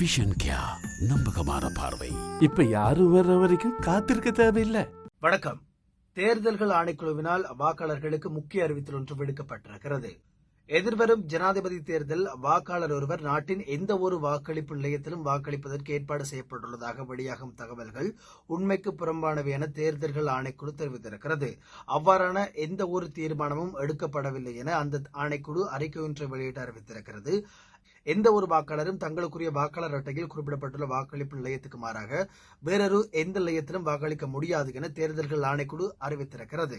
Vision கியா நம்பகமான பார்வை. இப்ப யாரும் வர்ற வரைக்கும் காத்திருக்க தேவையில்லை. வணக்கம். தேர்தல்கள் ஆணைக்குழுவினால் வாக்காளர்களுக்கு முக்கிய அறிவித்தல் ஒன்று விடுக்கப்பட்டிருக்கிறது. எதிர்வரும் ஜனாதிபதி தேர்தல் வாக்காளர் ஒருவர் நாட்டின் எந்த ஒரு வாக்களிப்பு நிலையத்திலும் வாக்களிப்பதற்கு ஏற்பாடு செய்யப்பட்டுள்ளதாக வெளியாகும் தகவல்கள் உண்மைக்கு புறம்பானவை என தேர்தல்கள் ஆணைக்குழு தெரிவித்திருக்கிறது. அவ்வாறான எந்த ஒரு தீர்மானமும் எடுக்கப்படவில்லை என அந்த ஆணைக்குழு அறிக்கை ஒன்றை வெளியிட்டு அறிவித்திருக்கிறது. எந்த ஒரு வாக்காளரும் தங்களுக்குரிய வாக்காளர் அட்டையில் குறிப்பிடப்பட்டுள்ள வாக்களிப்பு நிலையத்துக்கு மாறாக வேறொரு எந்த நிலையத்திலும் வாக்களிக்க முடியாது என தேர்தல்கள் ஆணைக்குழு அறிவித்திருக்கிறது.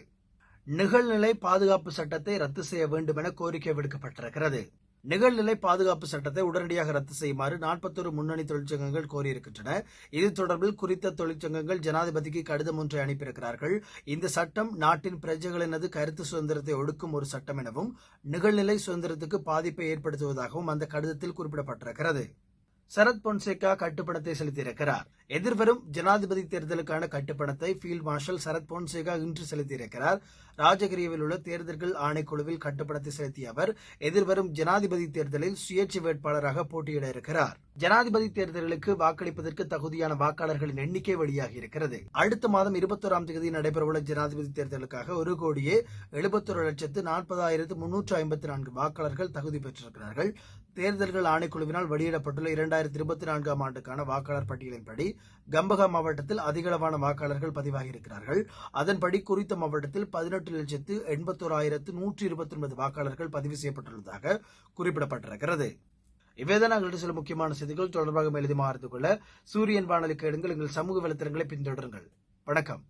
நிகழ்நிலை பாதுகாப்பு சட்டத்தை ரத்து செய்ய வேண்டும் என கோரிக்கை விடுக்கப்பட்டிருக்கிறது. நிகழ்நிலை பாதுகாப்பு சட்டத்தை உடனடியாக ரத்து செய்யுமாறு நாற்பத்தொரு முன்னணி தொழிற்சங்கங்கள் கோரியிருக்கின்றன. இது தொடர்பில் குறித்த தொழிற்சங்கங்கள் ஜனாதிபதிக்கு கடிதம் ஒன்றை அனுப்பியிருக்கிறார்கள். இந்த சட்டம் நாட்டின் பிரஜைகளினது கருத்து சுதந்திரத்தை ஒடுக்கும் ஒரு சட்டம் எனவும் நிகழ்நிலை சுதந்திரத்துக்கு பாதிப்பை ஏற்படுத்துவதாகவும் அந்த கடிதத்தில் குறிப்பிடப்பட்டிருக்கிறது. சரத் பொன்சேகா கட்டுப்பணத்தை செலுத்தியிருக்கிறார். எதிர்வரும் ஜனாதிபதி தேர்தலுக்கான கட்டுப்பணத்தை ஃபீல்ட் மார்ஷல் சரத் பொன்சேகா இன்று செலுத்தியிருக்கிறார். ராஜகிரியவில் உள்ள தேர்தல்கள் ஆணைக்குழுவில் கட்டுப்பணத்தை செலுத்திய அவர் எதிர்வரும் ஜனாதிபதி தேர்தலில் சுயேட்சை வேட்பாளராக போட்டியிட இருக்கிறார். ஜனாதிபதி தேர்தல்களுக்கு வாக்களிப்பதற்கு தகுதியான வாக்காளர்களின் எண்ணிக்கை வழியாக இருக்கிறது. அடுத்த மாதம் இருபத்தோராம் தேதி நடைபெறவுள்ள ஜனாதிபதி தேர்தலுக்காக ஒரு கோடியே எழுபத்தொரு லட்சத்து நாற்பதாயிரத்து முன்னூற்று ஐம்பத்தி நான்கு வாக்காளர்கள் தகுதி பெற்றிருக்கிறார்கள். தேர்தல்கள் ஆணைக்குழுவினால் வெளியிடப்பட்டுள்ள இரண்டாயிரத்தி இருபத்தி நான்காம் ஆண்டுக்கான வாக்காளர் பட்டியலின்படி கம்பகா மாவட்டத்தில் அதிகளவான வாக்காளர்கள் பதிவாகியிருக்கிறார்கள். அதன்படி குறித்த மாவட்டத்தில் பதினெட்டு லட்சத்து எண்பத்தோராயிரத்து நூற்றி இருபத்தி ஒன்பது வாக்காளர்கள் பதிவு செய்யப்பட்டுள்ளதாக குறிப்பிடப்பட்டிருக்கிறது. இவைதான் நாங்கள் சில முக்கியமான செய்திகள் தொடர்பாக எழுதி மாறுந்து கொள்ள சூரியன் வானொலி எடுங்கள் எங்கள் சமூக வலைத்தளங்களை பின்தொடருங்கள். வணக்கம்.